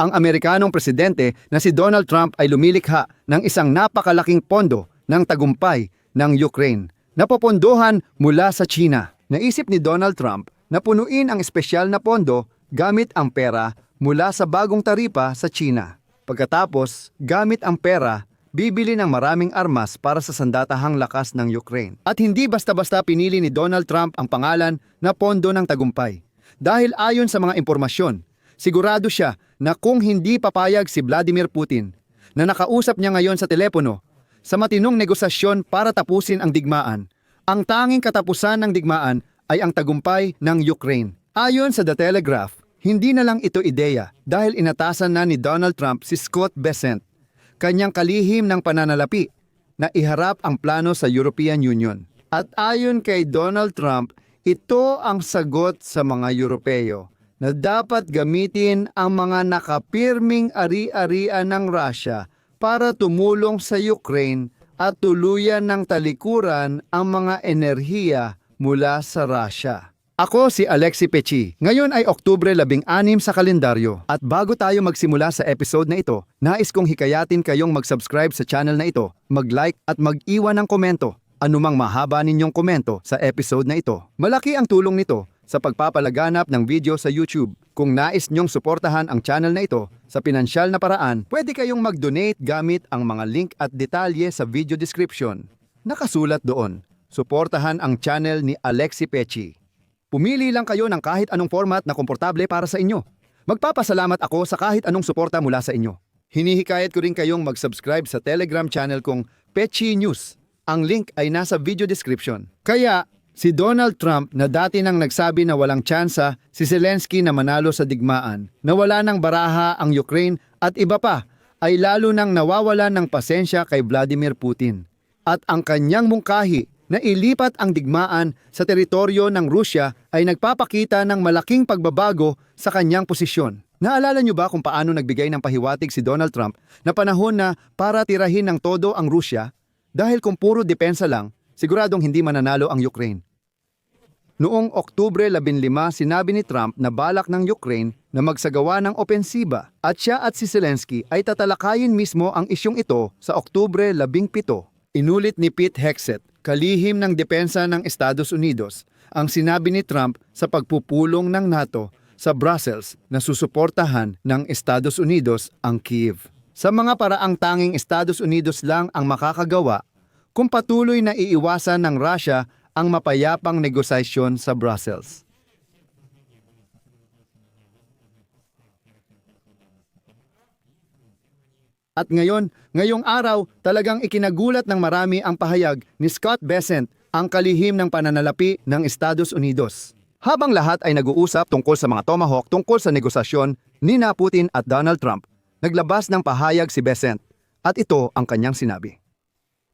ang Amerikanong presidente na si Donald Trump ay lumilikha ng isang napakalaking pondo ng tagumpay ng Ukraine na popondohan mula sa China. Naisip ni Donald Trump na punuin ang espesyal na pondo gamit ang pera mula sa bagong taripa sa China. Pagkatapos, gamit ang pera, bibili ng maraming armas para sa sandatahang lakas ng Ukraine. At hindi basta-basta pinili ni Donald Trump ang pangalan na Pondo ng Tagumpay. Dahil ayon sa mga impormasyon, sigurado siya na kung hindi papayag si Vladimir Putin na nakausap niya ngayon sa telepono sa matinong negosasyon para tapusin ang digmaan, ang tanging katapusan ng digmaan ay ang tagumpay ng Ukraine. Ayon sa The Telegraph, hindi na lang ito ideya dahil inatasan na ni Donald Trump si Scott Bessent, kanyang kalihim ng pananalapi na iharap ang plano sa European Union. At ayon kay Donald Trump, ito ang sagot sa mga Europeo na dapat gamitin ang mga nakapirming ari-arian ng Russia para tumulong sa Ukraine at tuluyan ng talikuran ang mga enerhiya mula sa Russia. Ako si Alexi Pechi. Ngayon ay Oktubre 16 sa kalendaryo. At bago tayo magsimula sa episode na ito, nais kong hikayatin kayong mag-subscribe sa channel na ito, mag-like at mag-iwan ng komento. Anumang mahaba ninyong komento sa episode na ito. Malaki ang tulong nito sa pagpapalaganap ng video sa YouTube. Kung nais nyong suportahan ang channel na ito sa pinansyal na paraan, pwede kayong mag-donate gamit ang mga link at detalye sa video description. Nakasulat doon. Suportahan ang channel ni Alexi Pechi. Pumili lang kayo ng kahit anong format na komportable para sa inyo. Magpapasalamat ako sa kahit anong suporta mula sa inyo. Hinihikayat ko rin kayong mag-subscribe sa Telegram channel kong Pechi News. Ang link ay nasa video description. Kaya, si Donald Trump na dati nang nagsabi na walang tsansa si Zelensky na manalo sa digmaan, na wala ng baraha ang Ukraine at iba pa, ay lalo nang nawawalan ng pasensya kay Vladimir Putin. At ang kanyang mungkahi na ilipat ang digmaan sa teritoryo ng Rusya ay nagpapakita ng malaking pagbabago sa kanyang posisyon. Naalala niyo ba kung paano nagbigay ng pahiwatig si Donald Trump na panahon na para tirahin ng todo ang Rusya? Dahil kung puro depensa lang, siguradong hindi mananalo ang Ukraine. Noong Oktubre 15, sinabi ni Trump na balak ng Ukraine na magsagawa ng opensiba at siya at si Zelensky ay tatalakayin mismo ang isyong ito sa Oktubre 17. Inulit ni Pete Hegseth, kalihim ng depensa ng Estados Unidos, ang sinabi ni Trump sa pagpupulong ng NATO sa Brussels na susuportahan ng Estados Unidos ang Kiev. Sa mga paraang tanging Estados Unidos lang ang makakagawa kung patuloy na iiwasan ng Russia ang mapayapang negosasyon sa Brussels. At ngayon, ngayong araw, talagang ikinagulat ng marami ang pahayag ni Scott Bessent, ang kalihim ng pananalapi ng Estados Unidos. Habang lahat ay nag-uusap tungkol sa mga tomahawk tungkol sa negosasyon ni na Putin at Donald Trump, naglabas ng pahayag si Bessent at ito ang kanyang sinabi.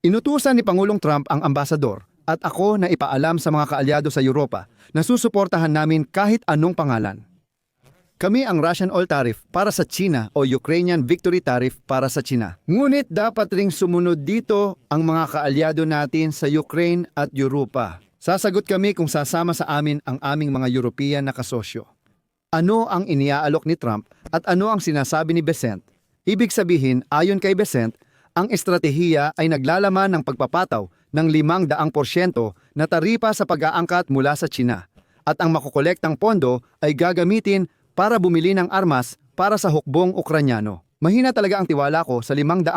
Inutusan ni Pangulong Trump ang ambasador at ako na ipaalam sa mga kaalyado sa Europa na susuportahan namin kahit anong pangalan. Kami ang Russian oil tariff para sa China o Ukrainian victory tariff para sa China. Ngunit dapat ring sumunod dito ang mga kaalyado natin sa Ukraine at Europa. Sasagot kami kung sasama sa amin ang aming mga European na kasosyo. Ano ang iniaalok ni Trump at ano ang sinasabi ni Besant? Ibig sabihin, ayon kay Besant, ang estratehiya ay naglalaman ng pagpapataw ng 500% na taripa sa pag-aangkat mula sa China at ang makukolektang pondo ay gagamitin para bumili ng armas para sa hukbong Ukranyano. Mahina talaga ang tiwala ko sa 500%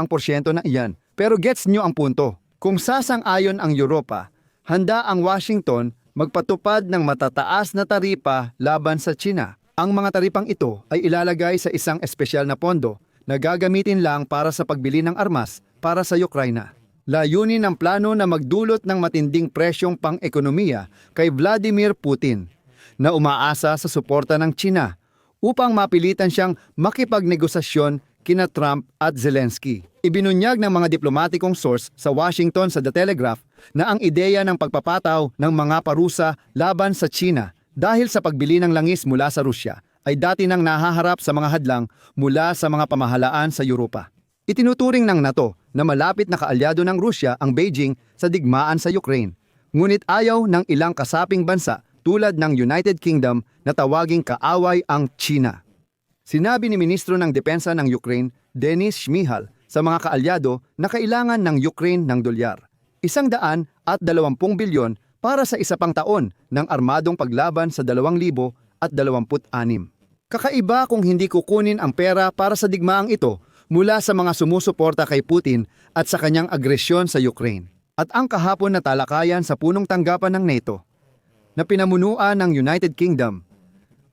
na iyan. Pero gets nyo ang punto. Kung sasang-ayon ang Europa, handa ang Washington magpatupad ng matataas na taripa laban sa China. Ang mga taripang ito ay ilalagay sa isang espesyal na pondo na gagamitin lang para sa pagbili ng armas para sa Ukraina. Layunin ng plano na magdulot ng matinding presyong pang-ekonomiya kay Vladimir Putin na umaasa sa suporta ng China upang mapilitan siyang makipagnegosasyon kina Trump at Zelensky. Ibinunyag ng mga diplomatikong source sa Washington sa The Telegraph na ang ideya ng pagpapataw ng mga parusa laban sa China dahil sa pagbili ng langis mula sa Rusya ay dati nang nahaharap sa mga hadlang mula sa mga pamahalaan sa Europa. Itinuturing ng NATO na malapit na kaalyado ng Rusya ang Beijing sa digmaan sa Ukraine. Ngunit ayaw ng ilang kasaping bansa tulad ng United Kingdom na tawaging kaaway ang China. Sinabi ni Ministro ng Depensa ng Ukraine, Denis Shmihal, sa mga kaalyado na kailangan ng Ukraine ng dolyar. Isang daan at dalawampung bilyon para sa isa pang taon ng armadong paglaban sa 2026. Kakaiba kung hindi kukunin ang pera para sa digmaang ito mula sa mga sumusuporta kay Putin at sa kanyang agresyon sa Ukraine. At ang kahapon na talakayan sa punong tanggapan ng NATO na pinamunuan ng United Kingdom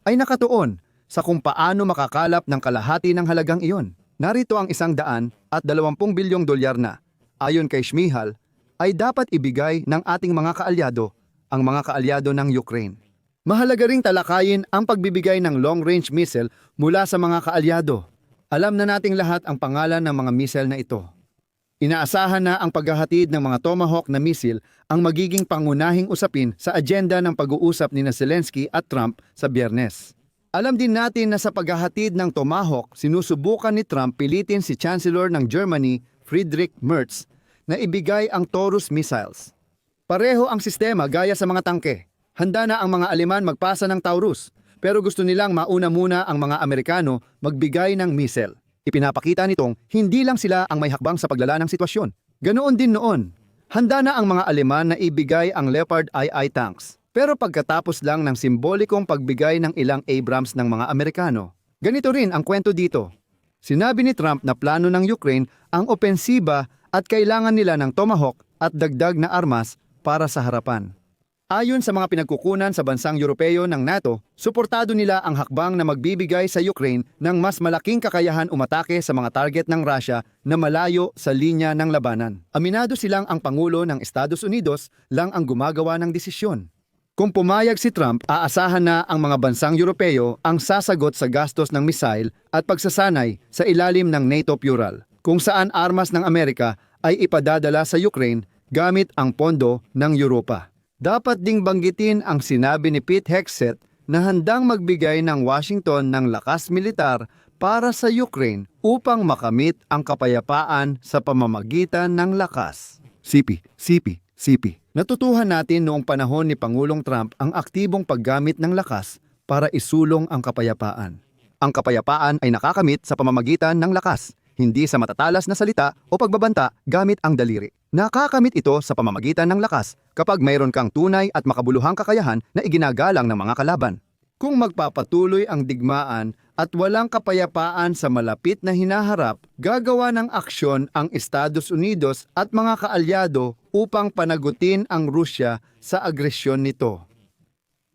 ay nakatuon sa kung paano makakalap ng kalahati ng halagang iyon. Narito ang isang daan at dalawampung bilyong dolyar na, ayon kay Shmihal, ay dapat ibigay ng ating mga kaalyado, ang mga kaalyado ng Ukraine. Mahalaga ring talakayin ang pagbibigay ng long-range missile mula sa mga kaalyado. Alam na nating lahat ang pangalan ng mga missile na ito. Inaasahan na ang paghahatid ng mga Tomahawk na missile ang magiging pangunahing usapin sa agenda ng pag-uusap ni Zelensky at Trump sa biyernes. Alam din natin na sa paghahatid ng Tomahawk, sinusubukan ni Trump pilitin si Chancellor ng Germany, Friedrich Merz, na ibigay ang Taurus missiles. Pareho ang sistema gaya sa mga tangke. Handa na ang mga Aleman magpasa ng Taurus, pero gusto nilang mauna muna ang mga Amerikano magbigay ng missile. Ipinapakita nitong hindi lang sila ang may hakbang sa paglala ng sitwasyon. Ganoon din noon. Handa na ang mga Aleman na ibigay ang Leopard II tanks. Pero pagkatapos lang ng simbolikong pagbigay ng ilang Abrams ng mga Amerikano, ganito rin ang kwento dito. Sinabi ni Trump na plano ng Ukraine ang opensiba at kailangan nila ng Tomahawk at dagdag na armas para sa harapan. Ayon sa mga pinagkukunan sa bansang Europeo ng NATO, suportado nila ang hakbang na magbibigay sa Ukraine ng mas malaking kakayahan umatake sa mga target ng Russia na malayo sa linya ng labanan. Aminado silang ang Pangulo ng Estados Unidos lang ang gumagawa ng desisyon. Kung pumayag si Trump, aasahan na ang mga bansang Europeo ang sasagot sa gastos ng missile at pagsasanay sa ilalim ng NATO Plural, kung saan armas ng Amerika ay ipadadala sa Ukraine gamit ang pondo ng Europa. Dapat ding banggitin ang sinabi ni Pete Hegseth na handang magbigay ng Washington ng lakas militar para sa Ukraine upang makamit ang kapayapaan sa pamamagitan ng lakas. Sipi, sipi, sipi. Natutuhan natin noong panahon ni Pangulong Trump ang aktibong paggamit ng lakas para isulong ang kapayapaan. Ang kapayapaan ay nakakamit sa pamamagitan ng lakas, hindi sa matatalas na salita o pagbabanta gamit ang daliri. Nakakamit ito sa pamamagitan ng lakas kapag mayroon kang tunay at makabuluhang kakayahan na iginagalang ng mga kalaban. Kung magpapatuloy ang digmaan at walang kapayapaan sa malapit na hinaharap, gagawa ng aksyon ang Estados Unidos at mga kaalyado upang panagutin ang Rusya sa agresyon nito.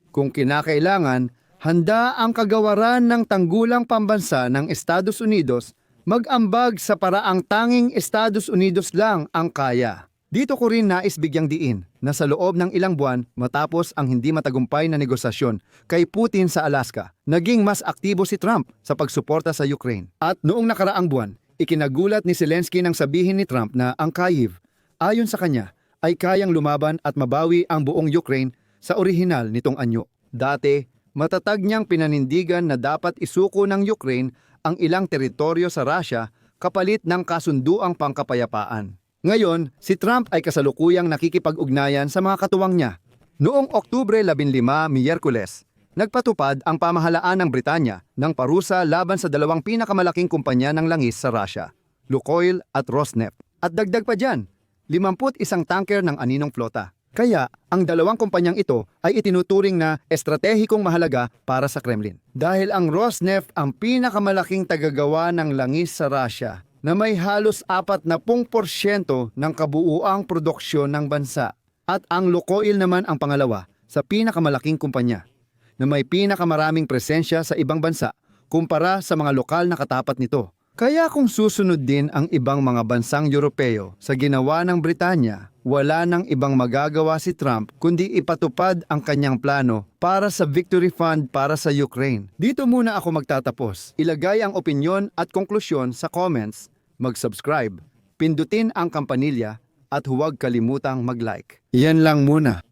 Kung kinakailangan, handa ang kagawaran ng tanggulang pambansa ng Estados Unidos mag-ambag sa paraang tanging Estados Unidos lang ang kaya. Dito ko rin nais bigyang diin na sa loob ng ilang buwan matapos ang hindi matagumpay na negosasyon kay Putin sa Alaska, naging mas aktibo si Trump sa pagsuporta sa Ukraine. At noong nakaraang buwan, ikinagulat ni Zelensky nang sabihin ni Trump na ang Kyiv, ayon sa kanya, ay kayang lumaban at mabawi ang buong Ukraine sa orihinal nitong anyo. Dati, matatag niyang pinanindigan na dapat isuko ng Ukraine ang ilang teritoryo sa Russia kapalit ng kasunduang pangkapayapaan. Ngayon, si Trump ay kasalukuyang nakikipag-ugnayan sa mga katuwang niya. Noong Oktubre 15, Miyerkules, nagpatupad ang pamahalaan ng Britanya ng parusa laban sa dalawang pinakamalaking kumpanya ng langis sa Russia, Lukoil at Rosneft. At dagdag pa dyan, 51 tanker ng aninong flota. Kaya, ang dalawang kumpanyang ito ay itinuturing na estratehikong mahalaga para sa Kremlin. Dahil ang Rosneft ang pinakamalaking tagagawa ng langis sa Russia na may halos 40% ng kabuuang produksyon ng bansa. At ang Lukoil naman ang pangalawa sa pinakamalaking kumpanya na may pinakamaraming presensya sa ibang bansa kumpara sa mga lokal na katapat nito. Kaya kung susunod din ang ibang mga bansang Europeo sa ginawa ng Britanya, wala nang ibang magagawa si Trump kundi ipatupad ang kanyang plano para sa Victory Fund para sa Ukraine. Dito muna ako magtatapos. Ilagay ang opinyon at konklusyon sa comments, mag-subscribe, pindutin ang kampanilya at huwag kalimutang mag-like. Yan lang muna.